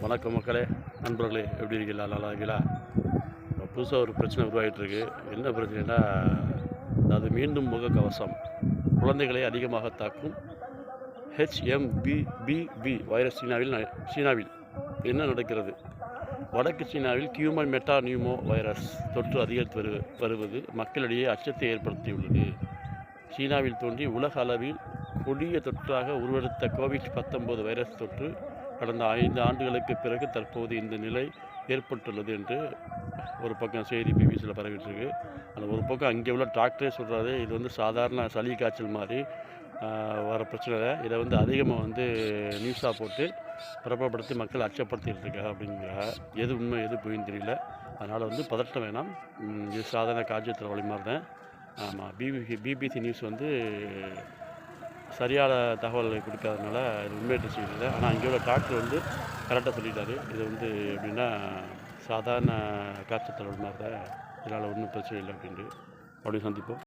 வணக்கம் மக்களே நண்பர்களே எப்படி இருக்கீங்களா? நல்லா இருக்கீங்களா? புதுசாக ஒரு பிரச்சனை உருவாகிட்டுருக்கு என்ன பிரச்சனைனா அது மீண்டும் முகக்கவசம் குழந்தைகளை அதிகமாக தாக்கும் ஹெச்எம்பிபிவி வைரஸ் சீனாவில் ந- சீனாவில். என்ன நடக்கிறது? வடக்கு சீனாவில் கியூமன் மெட்டா நியூமோ வைரஸ் தொற்று அதிகரித்து வரு வருவது மக்களிடையே அச்சத்தை ஏற்படுத்தியுள்ளது. சீனாவில் தோன்றி உலக அளவில் கொடிய தொற்றாக உருவெடுத்த கோவிட் பத்தொன்பது வைரஸ் தொற்று கடந்த ஐந்து ஆண்டுகளுக்கு பிறகு தற்போது இந்த நிலை ஏற்பட்டுள்ளது என்று ஒரு பக்கம் செய்தி பிபிசியில் பரவிட்டு இருக்கு அந்த ஒரு பக்கம் அங்கே உள்ள டாக்டரே சொல்கிறாரு இது வந்து சாதாரண சளி காய்ச்சல் மாதிரி வர பிரச்சனை இல்லை. இதை வந்து அதிகமாக வந்து நியூஸாக போட்டு பிரபலப்படுத்தி மக்கள் அச்சப்படுத்திகிட்டு இருக்காங்க அப்படிங்கிறாங்க எது உண்மை எது பொய்ன்னு தெரியல. அதனால் வந்து பதட்டம் வேணாம். இது சாதாரண காய்ச்சல் வழி மாதிரி தான் ஆமாம் பிபிசி பிபிசி நியூஸ் வந்து சரியான தகவல்களை கொடுக்காதனால இது உண்மையிட்டு இல்லை. ஆனால் அங்கே உள்ள டாக்டர் வந்து கரெக்டாக சொல்லிட்டாரு. இது வந்து எப்படின்னா சாதாரண காய்ச்சல் தலைவர் மாதிரி தான். இதனால் ஒன்றும் பிரச்சனை இல்லை அப்படின்ட்டு அப்படி சந்திப்போம்.